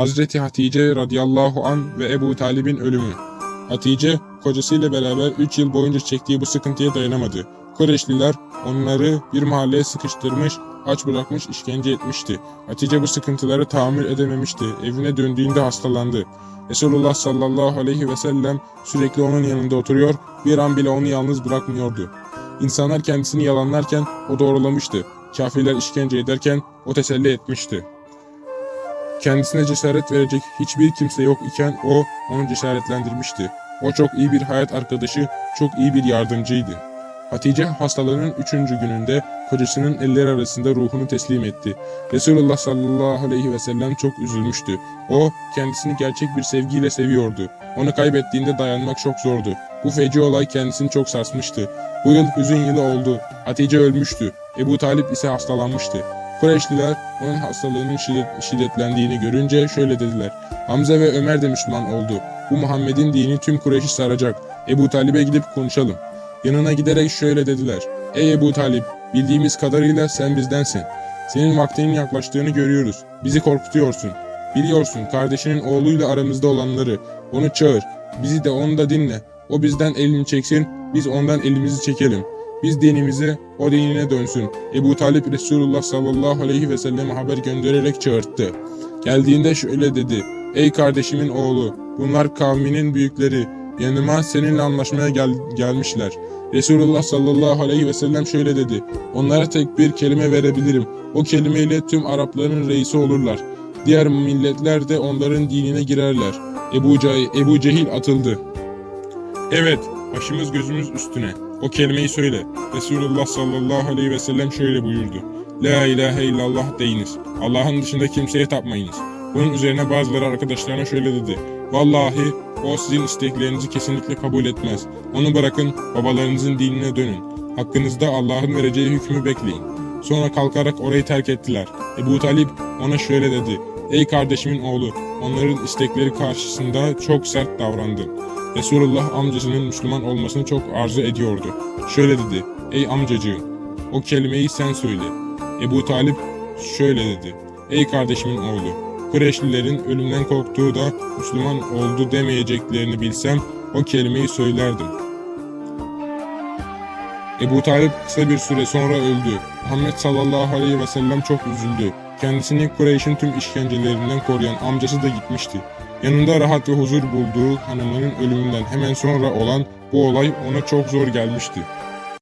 Hazreti Hatice radıyallahu an ve Ebu Talib'in ölümü. Hatice, kocasıyla beraber 3 yıl boyunca çektiği bu sıkıntıya dayanamadı. Kureyşliler onları bir mahalleye sıkıştırmış, aç bırakmış, işkence etmişti. Hatice bu sıkıntıları tahammül edememişti. Evine döndüğünde hastalandı. Resulullah sallallahu aleyhi ve sellem sürekli onun yanında oturuyor, bir an bile onu yalnız bırakmıyordu. İnsanlar kendisini yalanlarken o doğrulamıştı. Kafirler işkence ederken o teselli etmişti. Kendisine cesaret verecek hiçbir kimse yok iken o onu cesaretlendirmişti. O çok iyi bir hayat arkadaşı, çok iyi bir yardımcıydı. Hatice hastalığının üçüncü gününde kocasının elleri arasında ruhunu teslim etti. Resulullah sallallahu aleyhi ve sellem çok üzülmüştü. O kendisini gerçek bir sevgiyle seviyordu. Onu kaybettiğinde dayanmak çok zordu. Bu feci olay kendisini çok sarsmıştı. Bu yıl hüzün yılı oldu. Hatice ölmüştü. Ebu Talip ise hastalanmıştı. Kureyşliler onun hastalığının şiddet- şiddetlendiğini görünce şöyle dediler. Hamza ve Ömer de Müslüman oldu. Bu Muhammed'in dini tüm Kureyş'i saracak. Ebu Talib'e gidip konuşalım. Yanına giderek şöyle dediler. Ey Ebu Talip, bildiğimiz kadarıyla sen bizdensin. Senin vaktinin yaklaştığını görüyoruz. Bizi korkutuyorsun. Biliyorsun kardeşinin oğluyla aramızda olanları. Onu çağır. Bizi de onu da dinle. O bizden elini çeksin, biz ondan elimizi çekelim. Biz dinimize, o dinine dönsün. Ebu Talip Resulullah sallallahu aleyhi ve selleme haber göndererek çağırttı. Geldiğinde şöyle dedi. Ey kardeşimin oğlu, bunlar kavminin büyükleri. Yanıma seninle anlaşmaya gel gelmişler. Resulullah sallallahu aleyhi ve sellem şöyle dedi. Onlara tek bir kelime verebilirim. O kelimeyle tüm Arapların reisi olurlar. Diğer milletler de onların dinine girerler. Ebu, Ce- Ebu Cehil atıldı. Evet, başımız gözümüz üstüne. O kelimeyi söyle. Resulullah sallallahu aleyhi ve sellem şöyle buyurdu. La ilahe illallah deyiniz. Allah'ın dışında kimseye tapmayınız. Bunun üzerine bazıları arkadaşlarına şöyle dedi. Vallahi o sizin isteklerinizi kesinlikle kabul etmez. Onu bırakın, babalarınızın dinine dönün. Hakkınızda Allah'ın vereceği hükmü bekleyin. Sonra kalkarak orayı terk ettiler. Ebu Talip ona şöyle dedi. Ey kardeşimin oğlu, onların istekleri karşısında çok sert davrandın. Resulullah amcasının Müslüman olmasını çok arzu ediyordu. Şöyle dedi, ey amcacığım, o kelimeyi sen söyle. Ebu Talip şöyle dedi, ey kardeşimin oğlu, Kureyşlilerin ölümden korktuğu da Müslüman oldu demeyeceklerini bilsem o kelimeyi söylerdim. Ebu Talip kısa bir süre sonra öldü. Muhammed sallallahu aleyhi ve sellem çok üzüldü. Kendisini Kureyş'in tüm işkencelerinden koruyan amcası da gitmişti. Yanında rahat ve huzur bulduğu hanımının ölümünden hemen sonra olan bu olay ona çok zor gelmişti.